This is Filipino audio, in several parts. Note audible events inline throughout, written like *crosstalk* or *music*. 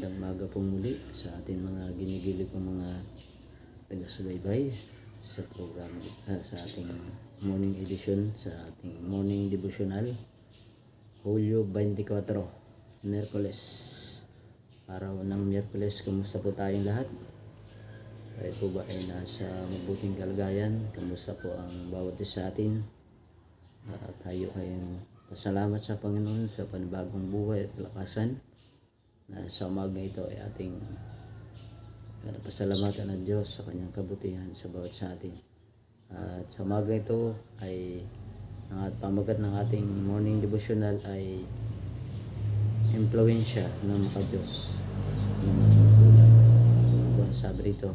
magandang maga po muli sa ating mga ginigili kong mga taga-subaybay sa program ah, sa ating morning edition sa ating morning devotional. Hulyo 24 Merkules. Araw ng Merkules kumusta po tayong lahat? Tayo po ba ay nasa mabuting kalagayan? Kamusta po ang bawat isa sa atin? At tayo ay pasalamat sa Panginoon sa panibagong buhay at kalakasan na sa umaga ito ay ating uh, pasalamatan ng Diyos sa kanyang kabutihan sa bawat sa atin. At sa umaga ito ay ang at pamagat ng ating morning devotional ay impluensya ng ng mga magulang. Ito ang sabi rito,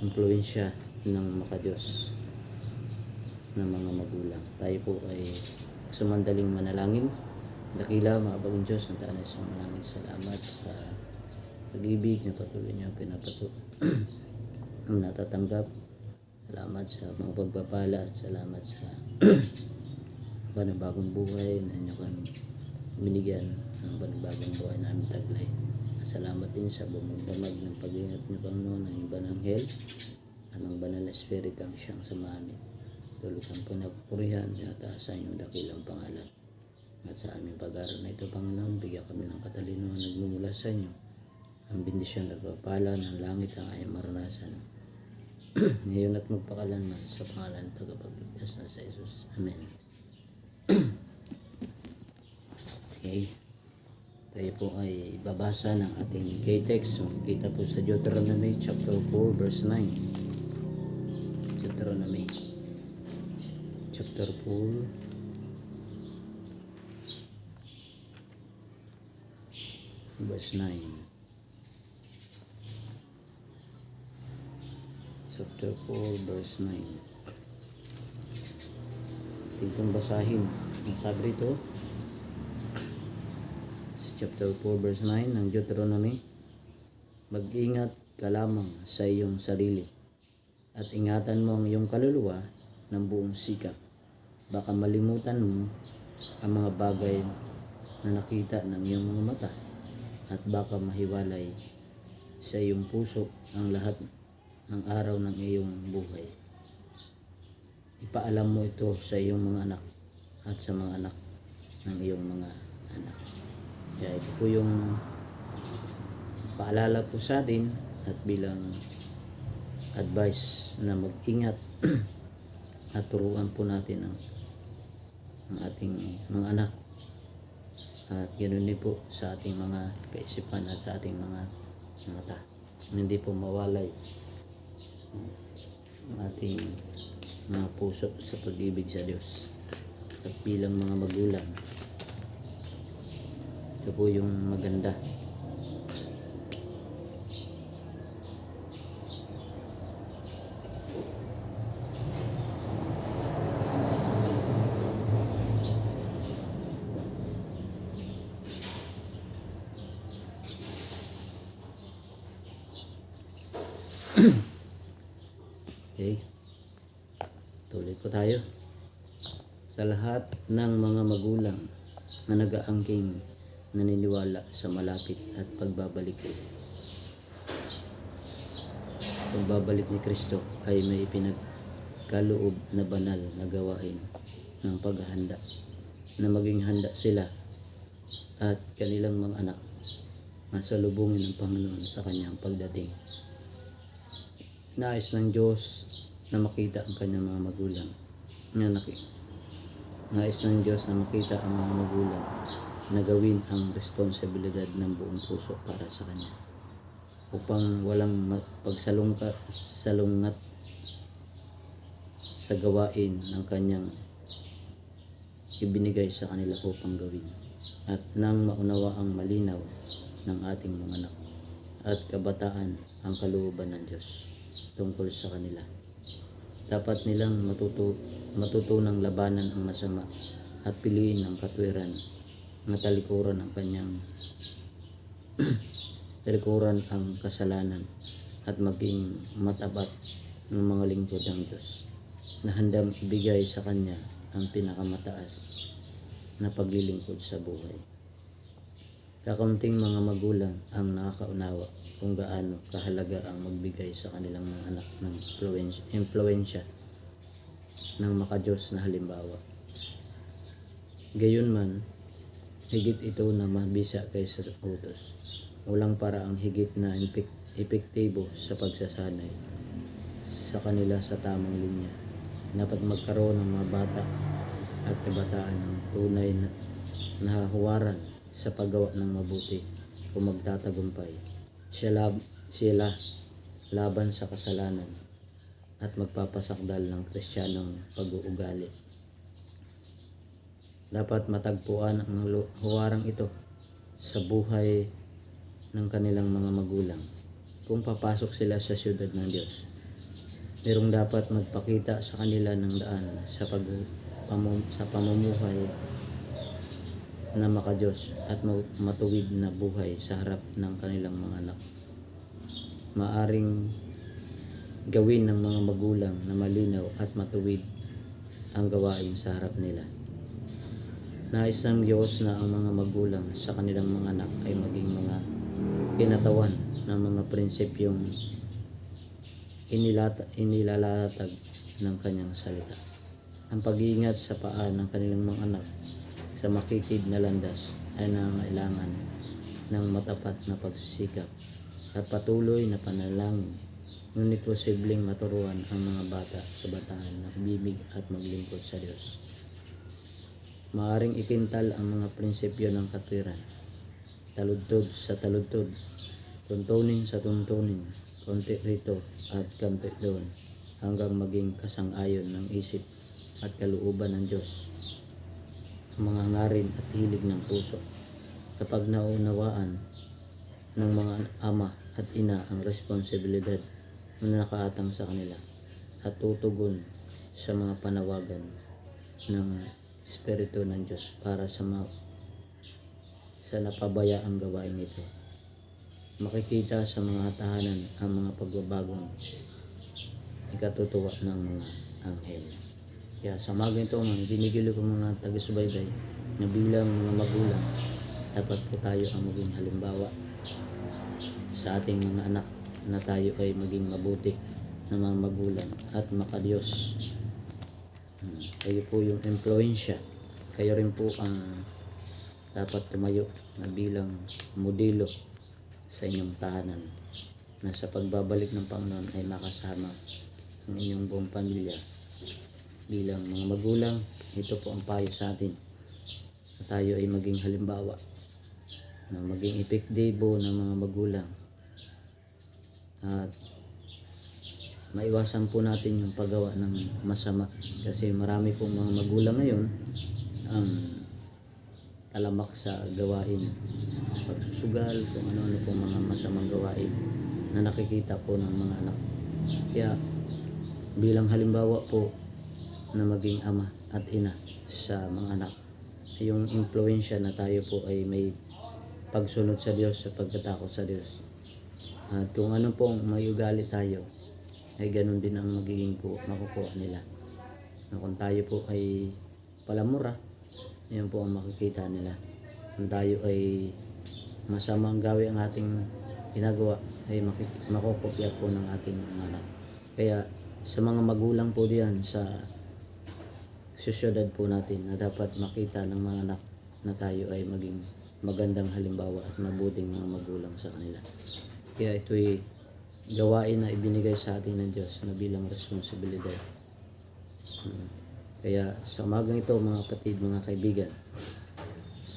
impluensya ng makadiyos ng mga magulang. Tayo po ay sumandaling manalangin Dakila, mga bagong Diyos, ang taanay sa malangit salamat sa pag-ibig na patuloy niyo pinapato *clears throat* ang natatanggap. Salamat sa mga pagpapala at salamat sa *clears throat* panibagong buhay na inyo kami binigyan ng panibagong buhay namin taglay. Salamat din sa bumagdamag ng pag-ingat niyo Panginoon ng iba ng hell at ng banal na Espiritu ang siyang sa amin. Tuloy kang pinapurihan at taasan yung dakilang pangalan. At sa aming pag-aaral na ito, Panginoon, bigyan kami ng katalino na nagmumula sa inyo. Ang bendisyon at pagpapala ng langit ang ayang maranasan. *clears throat* Ngayon at magpakalanman sa pangalan ng tagapagligtas na sa Jesus. Amen. *clears throat* okay. Tayo po ay babasa ng ating kay text. Makikita po sa Deuteronomy chapter 4 verse 9. Deuteronomy chapter 4 verse 9. Chapter 4, verse 9. Ating pong basahin. Sabi rito, chapter 4, verse 9 ng Deuteronomy, Mag-ingat ka lamang sa iyong sarili at ingatan mo ang iyong kaluluwa ng buong sikap. Baka malimutan mo ang mga bagay na nakita ng iyong mga mata at baka mahiwalay sa iyong puso ang lahat ng araw ng iyong buhay. Ipaalam mo ito sa iyong mga anak at sa mga anak ng iyong mga anak. Kaya ito po yung paalala po sa atin at bilang advice na mag-ingat *clears throat* at turuan po natin ang, ang ating mga anak at ganoon din po sa ating mga kaisipan at sa ating mga mata. Hindi po mawalay ang ating mga puso sa pag-ibig sa Diyos. At bilang mga magulang, ito po yung maganda. Okay. Tuloy po tayo. Sa lahat ng mga magulang na nag-aangking naniniwala sa malapit at pagbabalik pagbabalik ni Kristo ay may pinagkaloob na banal na gawain ng paghahanda na maging handa sila at kanilang mga anak na salubungin ng Panginoon sa kanyang pagdating nais ng Diyos na makita ang kanyang mga magulang. Na naki- nais ng Diyos na makita ang mga magulang na gawin ang responsibilidad ng buong puso para sa Kanya. Upang walang pagsalungkat, sa gawain ng Kanyang ibinigay sa kanila upang gawin. At nang maunawa ang malinaw ng ating mga anak at kabataan ang kalooban ng Diyos tungkol sa kanila. Dapat nilang matutu matutunang labanan ang masama at piliin ang katwiran na talikuran ang kanyang *clears throat* talikuran ang kasalanan at maging matapat ng mga lingkod ng Diyos na handang ibigay sa Kanya ang pinakamataas na paglilingkod sa buhay. Kakaunting mga magulang ang nakakaunawa kung gaano kahalaga ang magbigay sa kanilang mga anak ng influensya, ng makajos na halimbawa. Gayunman, higit ito na mabisa kaysa utos. Walang paraang higit na epek- epektibo sa pagsasanay sa kanila sa tamang linya. Dapat magkaroon ng mga bata at kabataan ng tunay na nahahuwaran sa paggawa ng mabuti o magtatagumpay. Siya sila laban sa kasalanan at magpapasakdal ng kristyanong pag-uugali. Dapat matagpuan ang huwarang ito sa buhay ng kanilang mga magulang kung papasok sila sa siyudad ng Diyos. Merong dapat magpakita sa kanila ng daan sa pag pamu- sa pamumuhay na makajos at ma- matuwid na buhay sa harap ng kanilang mga anak. Maaring gawin ng mga magulang na malinaw at matuwid ang gawain sa harap nila. Nais ng Diyos na ang mga magulang sa kanilang mga anak ay maging mga kinatawan ng mga prinsipyong inilata, inilalatag ng kanyang salita. Ang pag-iingat sa paa ng kanilang mga anak sa makitid na landas ay nangailangan ng matapat na pagsisikap at patuloy na panalangin ngunit posibleng maturuan ang mga bata at kabataan na umibig at maglingkod sa Diyos. Maaring ipintal ang mga prinsipyo ng katwiran, taludtod sa taludtod, tuntunin sa tuntunin, konti rito at konti doon, hanggang maging kasang-ayon ng isip at kalooban ng Diyos mga ngarin at hilig ng puso. Kapag naunawaan ng mga ama at ina ang responsibilidad na nakaatang sa kanila at tutugon sa mga panawagan ng Espiritu ng Diyos para sa ma sa napabayaang gawain ito. Makikita sa mga tahanan ang mga pagbabagong ikatutuwa ng mga anghel. Kaya sa mga ito, mga binigilo ko mga taga-subaybay na bilang mga magulang, dapat po tayo ang maging halimbawa sa ating mga anak na tayo ay maging mabuti na mga magulang at makadiyos. Hmm, Kayo po yung influensya. Kayo rin po ang dapat tumayo na bilang modelo sa inyong tahanan na sa pagbabalik ng Panginoon ay makasama ang inyong buong pamilya bilang mga magulang, ito po ang payo sa atin. Na tayo ay maging halimbawa na maging epektibo ng mga magulang. At maiwasan po natin yung paggawa ng masama kasi marami pong mga magulang ngayon ang talamak sa gawain pagsusugal kung ano-ano pong mga masamang gawain na nakikita po ng mga anak kaya bilang halimbawa po na maging ama at ina sa mga anak. Yung impluensya na tayo po ay may pagsunod sa Diyos, sa pagkatakot sa Diyos. At kung ano pong may ugali tayo, ay ganun din ang magiging po, makukuha nila. Na kung tayo po ay palamura, yun po ang makikita nila. Kung tayo ay masamang gawi ang ating ginagawa, ay makukopya po ng ating mga anak. Kaya sa mga magulang po diyan sa sosyedad po natin na dapat makita ng mga anak na tayo ay maging magandang halimbawa at mabuting mga magulang sa kanila. Kaya ito'y gawain na ibinigay sa atin ng Diyos na bilang responsibilidad. Hmm. Kaya sa umagang ito mga kapatid, mga kaibigan,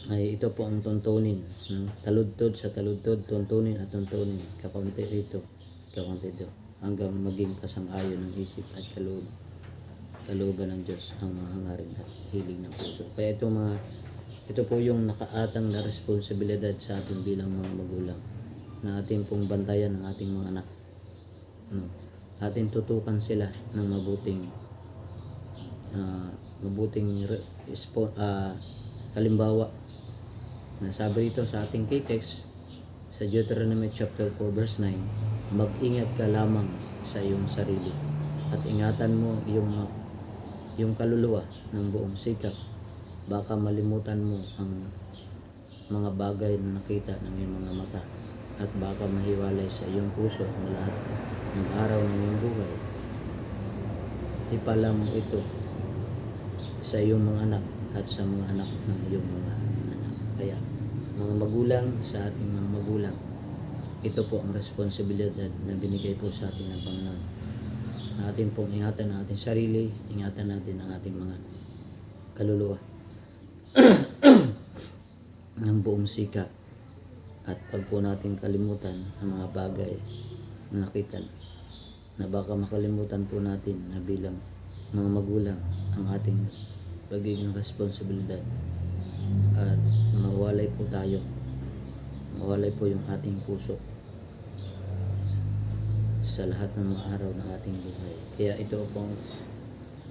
ay ito po ang tuntunin. No? Taludtod sa taludtod, tuntunin at tuntunin. Kakunti rito, kakunti dito. Hanggang maging kasang-ayon ng isip at kaloob kalooban ng Diyos ang mga hangarin at hiling ng puso. Kaya ito mga ito po yung nakaatang na responsibilidad sa atin bilang mga magulang na ating pong bantayan ng ating mga anak. No? Atin tutukan sila ng mabuting ah, mabuting ah, halimbawa na sabi rito sa ating kitex sa Deuteronomy chapter 4 verse 9 mag-ingat ka lamang sa iyong sarili at ingatan mo yung yung kaluluwa ng buong sikap baka malimutan mo ang mga bagay na nakita ng iyong mga mata at baka mahiwalay sa iyong puso ang lahat ng araw ng iyong buhay. Ipala mo ito sa iyong mga anak at sa mga anak ng iyong mga anak. Kaya, mga magulang sa ating mga magulang, ito po ang responsibilidad na binigay po sa atin ng Panginoon. Na atin pong ingatan ang ating sarili, ingatan natin ang ating mga kaluluwa *clears throat* ng buong sikap at pag po natin kalimutan ang mga bagay na nakita na baka makalimutan po natin na bilang mga magulang ang ating pagiging responsibilidad. At mawalay po tayo. Mawalay po yung ating puso sa lahat ng mga araw ng ating buhay. Kaya ito pong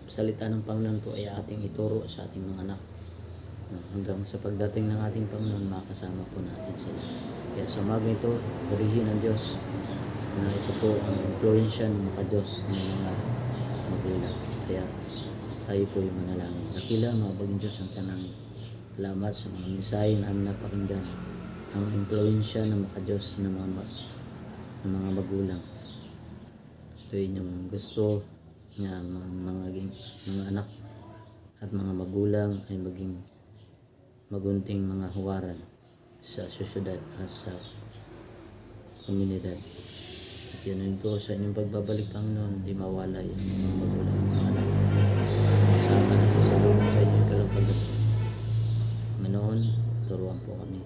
salita ng Panginoon po ay ating ituro sa ating mga anak hanggang sa pagdating ng ating Panginoon makasama po natin sila. Kaya sa umaga ito purihin ng Diyos na ito po ang influensya ng mga Diyos ng mga magulang. Kaya tayo po yung manalangin. Dakila mga baging Diyos ang tanangin. Salamat sa mga mensahe na aming napakinggan. Ang influensya ng mga Diyos ng mga, ng mga magulang. Ito yung gusto nga mga, mga, mga anak at mga magulang ay maging magunting mga huwaran sa susyudad at sa komunidad. At yun po sa inyong pagbabalik Panginoon, di mawala yung mga magulang mga anak. Kasama na sa salubong sa inyong kalampagan. Manoon, turuan po kami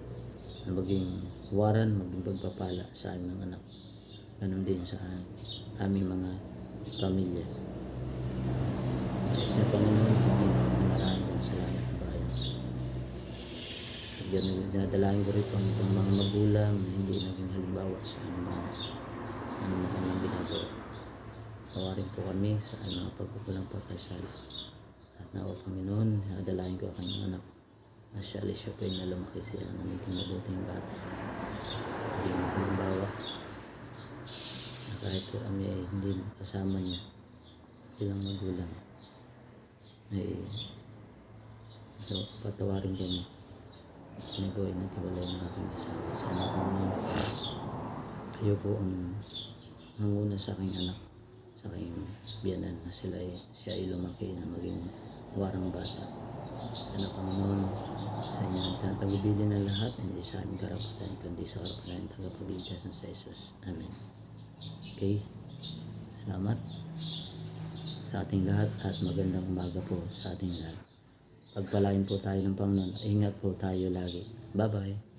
na maging huwaran, maging pagpapala sa aming mga anak. Ganon din sa aming mga pamilya. Nais na Panginoon, maraming salamat na bayan. At yan, dinadalahin ko rin po ang itong mga magulang na hindi naging halimbawa sa mga ano na kanilang ginagawa. Tawarin po kami sa ano, pagkukulang pagkasala. At nawa Panginoon, dinadalahin ko ang kanyang anak. Na siya alis siya po yung lumaki sila ng naging mabuting bata. Hindi halimbawa na kahit po kami ay hindi kasama niya bilang magulang ay so, patawarin kami kami po ay nagkiwalay ng aking asawa sana po naman. Kayo po ang manguna sa aking anak. Sa aking biyanan na sila ay, siya ay lumaki na maging warang bata. Sana Panginoon sa inyo ang tatagubili ng lahat. Hindi sa aming karapatan kundi sa karapatan ng tagapagligtas ng sa Jesus. Amen. Okay. Salamat sa ating lahat at magandang umaga po sa ating lahat. Pagpalain po tayo ng Panginoon. Ingat po tayo lagi. Bye-bye.